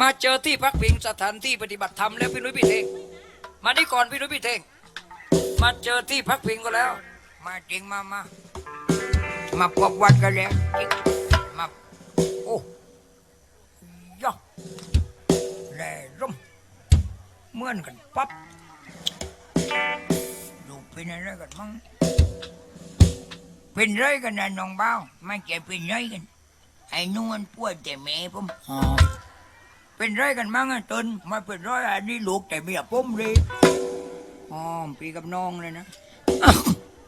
มาเจอที่พักพิงสถานที่ปฏิบัติธรรมแล้วพี่นุ้ยพี่เทงมานี่ก่อนพี่นุ้ยพี่เทงมาเจอที่พักพิงก็แล้ว มาจริงมามามาพบวัดกันแล้วมาโอ้ย่อแร่ร่มเหมือนกันปั๊บดูเป็นอะไรกันมั้งเป็นไรกันนะน้องเบ้าไม่ใช่เป็นไรกันไอ้นุ่นปวดแต่แม่ผมหอ๋อ เป็นไรกันมั้งอะตนมาเป็นไรอันนี้ลูกแต่เมียผมเลยอ๋อปีกับน้องเลยนะ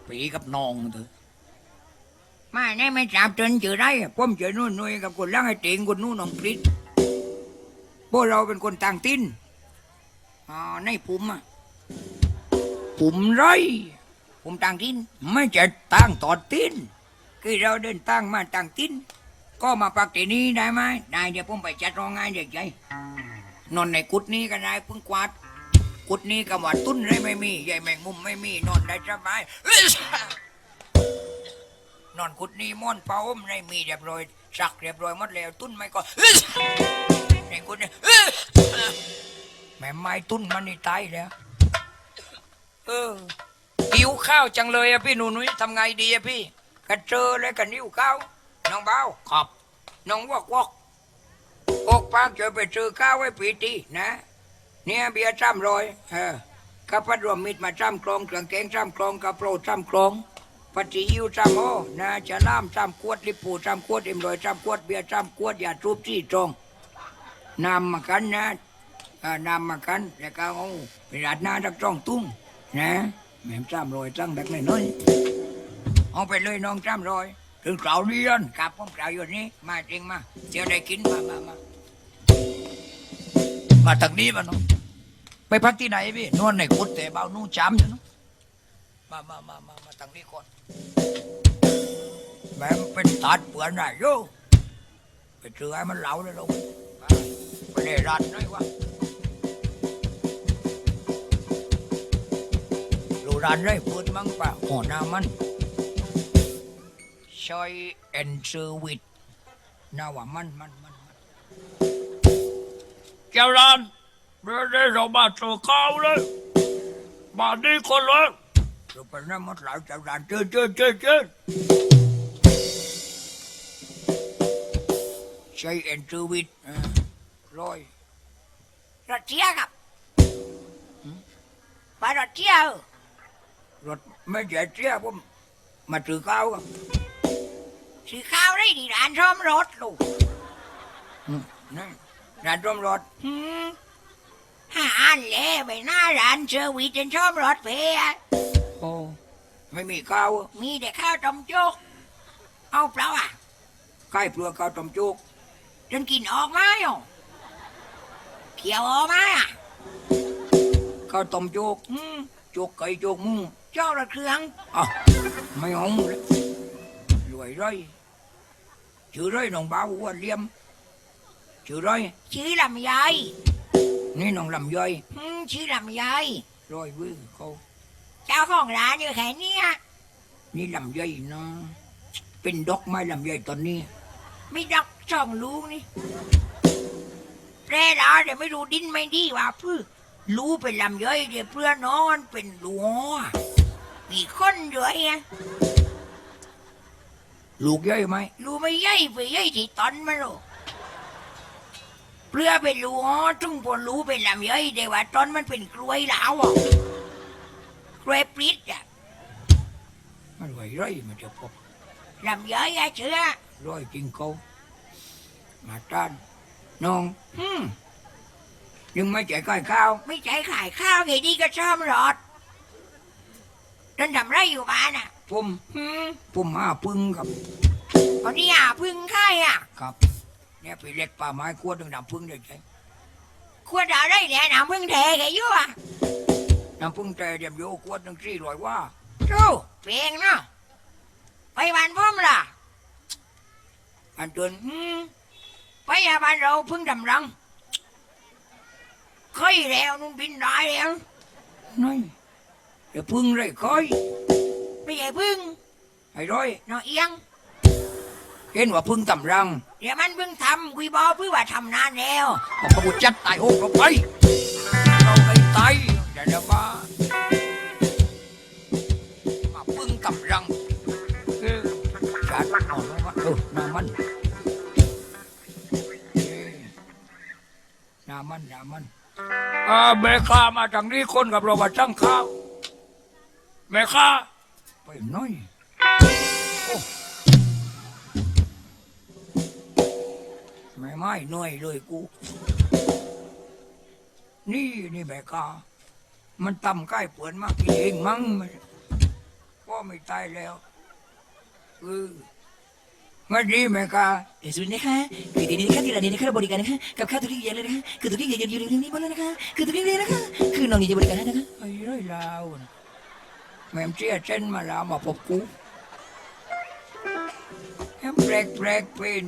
ปีกับน้องเถอะมาเนี่ยไม่จับจนเจอได้อะผมเจอนู่นนู่นกับคนล่างไอ้เติงคนนู่นน้องพริษพวกเราเป็นคนต่างตินอ๋อในผมอะผมไรผมต่างตินไม่จะต่างตอดตินคือเราเดินตั้งมาตั้งติน ก็มาปักที่นี่ได้ไหมได้เดี๋ยวผมไปจัดโรงงานเด็กใหญ่นอนในกุดนี้ก็ได้เพิ่งกวาดกุดนี้ก็ว่าตุ้นไรไม่มีใหญ่แมงมุมไม่มีนอนได้สบายนอนกุดนี้ม่อนเป้าอมไม่มีเรียบร้อยสักเรียบร้อยหมดแล้วตุ้นไม่ก็ในกุดนี้แม่ไม้ตุ้นมันนี่ตายแล้วเออหิวข้าวจังเลยอะพี่หนูนุ้ยทำไงดีอะพี่กระเจอเลยกันหิวข้าว น้องเบาขอบน้องวอกวอกอกปากจะไปซื้อข้าวไว้ปีตีนะ เนี่ยเบียร์จ้ำรอยเออข้าพัดรวมมิตรมาจ้ำกลองเครื่องแกงจ้ำกลองกระโปรงจ้ำกลองปฏิยิวจ้ำโอนะจะล่ามจ้ำขวดลิปูจ้ำขวดเอ็มรอยจ้ำขวดเบียร์จ้ำขวดยาทูบที่ตรงนำมากันนะเออนำมากันแล้วก็เอาไปราดหน้าทักจ้องตุ้งนะแม่มจ้ำรอยจ้ำแบบน้อยๆเอาไปเลยน้องจ้ำรอย ถึงเสาเรียนกับผมเสาอยู่นี่มาจริงมาเดี๋ยวได้กินมามามามาทางนี้มาเนาะไปพักที่ไหนพี่นวลในกุดแต่เบานู่จำอยู่เนาะมามามามามาทางนี้ก่อนแม่เป็นตัดเปลือนน่ะโยไปเจอให้มันเหลาเลยลูกไปไปได้รันหน่อยวะดูรันได้พูดมั้งป่ะหัวหน้ามัน ช่วยเอ็นเซอร์วิสน่าว่ามันมันมันมันเจ้าร้านเดี๋ยวได้เรามาเจอข้าวเลยมาดีคนเลยจะเป็นน้ำมันหลายเจ้าร้านเจอเจอเจอเจอใช้เอ็นเซอร์วิสอ่าร้อยรถเชียครับไปรถเชียรถไม่ใช่เชียผมมาซื้อข้าวครับ ซื้อข้าวได้ดีร้านซ่อมรถลูกนั่นร้านซ่อมรถหืมหาอันเล่ไปหน้าร้านเซอร์วิสจนซ่อมรถเพะโอ้ไม่มีข้าวมีแต่ข้าวต้มจุกเอาเปล่าอะใกล้เปลือกข้าวต้มจุกจนกินออกไหมอะเขียวออกไหมอะข้าวต้มจุกอืมจุกไก่จุกหมูเจ้าละเครื่องอะไม่เอาเลยรวยร้อย ชื่อร้อยน้องบ่าวอ้วนเลี่ยมชื่อร้อยชื่อลำไยนี่น้องลำไยอืมชื่อลำไยร้อยวิเขาเจ้าของร้านอยู่แค่เนี้ยนี่ลำไยนะเป็นดอกไม้ลำไยตอนนี้ ไม่ดอกสองลูกนี่แร่ร้านเดี๋ยวไม่รู้ดินไม่ดีว่าพื้รู้เป็นลำไยเดี๋ยวเพื่อนน้องมันเป็นหลัวมีคนด้วยไง ลูกย่อยไหมลูกไม่ย่อยไปย่อยที่ตอนมันหรอกเพื่อเป็นลูกอ๋อจุ่งพอรู้เป็นลำย่อยแต่ว่าตอนมันเป็นกล้วยแล้วอะกล้วยปลิดอะมันไหวไรมันจะพบลำย่อยอะเชื่อร้อยจริงเขามาต้านน้องฮึมยังไม่ใจายขายข้าว ไม่ใจายขายข้าวไงดีก็ชอบหรอดนั่นทำไรอยู่บ้านอะ ผมผมหาพึ่งครับตอนนี้หาพึ่งค่ายอะ ครับ เนี่ยไปเล็กป่าไม้ขวดหนึ่งน้ำพึ่งเด็กใช่ขวดอะไรเนี่ยน้ำพึ่งแท้แกอยู่อะน้ำพึ่งแท้เดียมโยขวดหนึ่งสี่ร้อยว่าโจ้เพลงเนาะไปบ้านพ่อมล่ะอันเดินอืมไปยาบ้านเราพึ่งดำรังเคยแล้วนุ่นบินได้แล้วนี่เดี๋ยวพึ่งเลยเคย ไม่ใช่พึ่งไอ้ร้อยน้องเอียง เห็นว่าเพึ่งตำรังเดี๋ยวมันเพิ่งทำกุยบอเพื่อว่าทำนานแล้วบอกกระบุจัดตายโอ้เราไปเราไปตายเดี๋ยวเดี๋ยวมามาเพึ่งตำรังเออจัดเอาแล้ววะเออน้ำมันเอ้ยน้ำมันน้ำมันอ่าแม่ค้ามาทางนี้คนกับเรามาช่างข้าวแม่ค้า ไปหน่อยไม่ไม่เหนื่อยเลยกู นี่นี่แบกามันตำใกล้เปือนมากกินเองมั้งมันพ่อไม่ตายแล้วเออมาดีแม่กาเดี๋ยวสุดนะคะคือทีนี้นะคะที่ร้านนี้นะคะเราบริการนะคะกับข้าวทุกอย่างเลยนะคะคือทุกอย่างอยู่ในนี้หมดเลยนะคะคือทุกอย่างเลยนะคะคือน้องนี่จะบริการให้นะคะไอ้ไรลาวน่ะ แม่มเชี่ยเช่นมาลาวมาพบกูแอมแปลกแปลกเป็น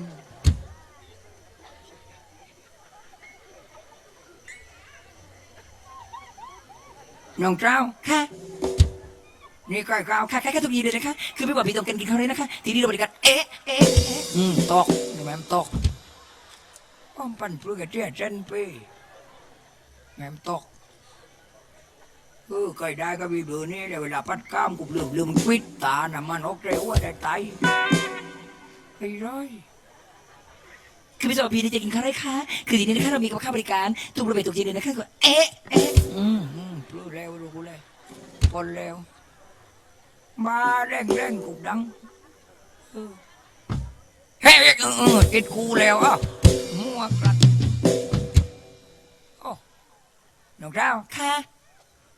น้องเจ้า ค่ะ นี่ใกล้ข้าวค่ะค่ะค่ะทุกอย่างเลยนะคะ คือไม่ว่าพี่ต้องการกินข้าวเลยนะคะ ทีนี้เราบริการเอ๊ะเอ๊ะเอ๊ะอืมตอกนี่แม่มตอกป้อมปั่นเพื่อกระเจี๊ยเช่นไปแม่มตอก เออเคยได้ก็มีเบอร์นี้แต่เวลาพัดก้ามกูลืมลืมปิดตาน่ะมันออกใจว่าได้ไตไอ้ร้อยคือไม่ใช่ว่าพี่จะกินข้าวได้ค่ะคือทีนี้นะคะเรามีกับข้าวบริการทุกบริเวณทุกทีเลยนะคะคือเอ๊ะเอ๊ะอืมอืมพลื้แล้วรู้กูเลยพอแล้ว มาแรงแรงกูดังเออเฮ้ยเออเออติดกูแล้วอะมัวกลัดโอ้น้องเจ้าค่ะ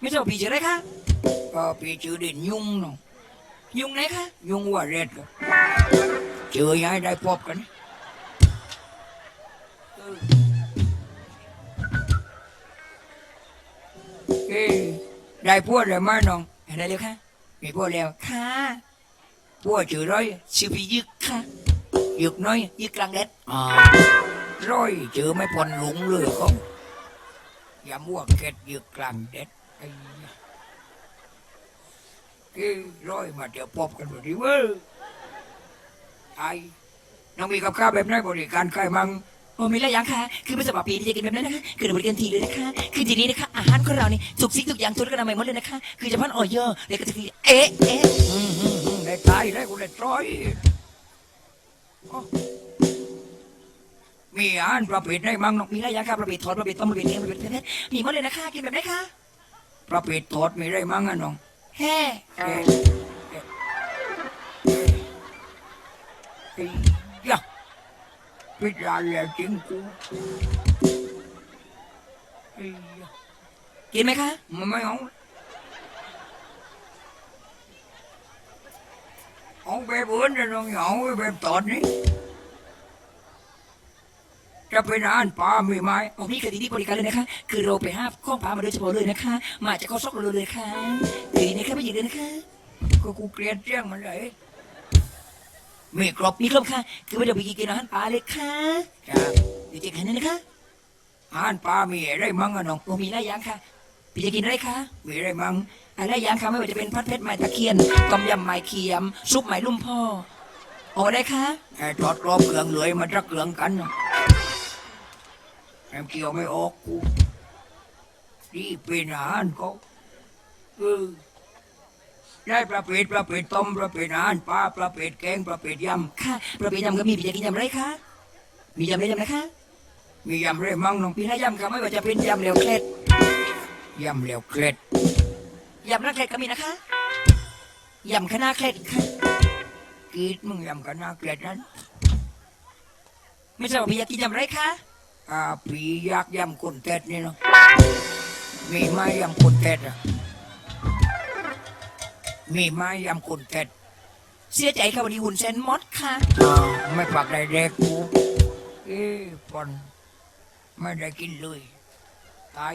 ไม่เจ้าค่ะชื่อร้อยอะชื่อยำค่ะน้องยค่ะำน้องยำนามคุณร้อยอะว่าแคทค่ะอ๋อน้องยำวัวแกดร้อยน้องยำวัวแกดเอ้ยพี่ชื่ออะไรคะไอ้ได้น้องไม่ใช่ว่าพี่ชื่ออะไรคะก็พี่ชื่อเด่นยุ่งน้องยุงไหนคะยุงว่าเร็ดก็เจอย้ายได้พบกันเอ้ได้พวดเลยไหมน้องอะไรเร็วคะมีพวดแล้วค่ะพวดชื่อร้อยชื่อพี่ยึกค่ะหยึกน้อยยึกกลางแดดอ่าร้อยเจอไม่พอนหลงเลยเขาอย่ามั่วเก็ดหยึกกลางเด็ด ไอ้เหี้ยเอ้ยร้อยมาเดี๋ยวพบกันพอดีเว้ยไอ้น้องมีกับข้าวแบบไหนบริการใครมั่งโอ้มีหลายอย่างค่ะ คือไม่ใช่ว่าพี่จะกินแบบนั้นนะคะคือเราบริการทีเลยนะคะ คือทีนี้นะคะ อาหารของเรานี่ทุกสิ่งทุกอย่างทุกกระนาหมดเลยนะคะ คือเฉพาะออยอร์แล้วก็จะคือเอ๊ะเอ๊ะอืมอืมอืมได้ตายได้กูได้ร้อยโอ้มีอาหารประเภทไหนมั่งน้องมีหลายอย่างค่ะประเภททอดประเภทต้มประเภทเลี้ยงประเภทเพชรมีหมดเลยนะคะ กินแบบไหนคะ ประเภททอดมีอะไรมั่งอะน้องแฮ่เอ๊ะเอ๊ะเอ๊ะเอ้ยยะพิจารณาแล้วจริงกูเอ้ยยะกินไหมคะ มันไม่เอาเอาแบบอื่นนะน้องอย่าเอาแบบตอนนี้ จะเป็นอาหารปลามีไหมโอ้นี่คือทีนี้บริการเลยนะคะ คือเราไปห้าข้องพามาโดยเฉพาะเลยนะคะ มาจากข้อซอกเราเลยค่ะทีนี้ค่ะไม่หยิบเลยนะคะก็กูเกลียดเสียงมันเลยมีครบมีครับค่ะ คือไม่เดี๋ยวไปกินอาหารปลาเลยค่ะจ้าเดี๋ยวจะแค่นั้นนะคะอาหารปลามีอะไรมั่งอะน้องโอ้มีหลายอย่างค่ะพี่จะกินอะไรคะมีอะไรมั่งอะไรอย่างค่ะไม่ว่าจะเป็นพัดเพชรไม้ตะเคียนต้มยำไม้เคียม ซุปไม้ลุ่มพ่อโอ้ได้ค่ะไอ้ทอดกรอบเครื่องเลยมันจะเครื่องกันเนาะ แอมเกี่ยวไม่ออกกูนี่เป็นอาหารเขาเออได้ประเภทประเภทต้มประเภทอาหารปลาประเภทแกงประเภทยค่ะประเภทยำก็มีพี่จะกินยำอะไรคะ มียำอะไรยำนะคะำมียำอะไรมั่งน้องมีหลายยำค่ะไม่ว่าจะเป็นยำเหลวเคล็ดยำเหลวเคล็ดยำหน้าเคล็ดก็มีนะคะยำคณะเคล็ดค่ะกรีดมึงยำกันนะเคล็ดนั้น ไม่ใช่ว่าพี่อยากกินยำอะไรคะ อ่าผียักษ์ยำคนเต็ดนี่เนาะมีไหมยำคนเต็ดอะมีไหมยำคนเต็ดเสียใจค่ะวันนี้หุ่นเซนมดค่ะ ไม่ปากได้แดกกูเอ้ปอนไม่ได้กินเลยตาย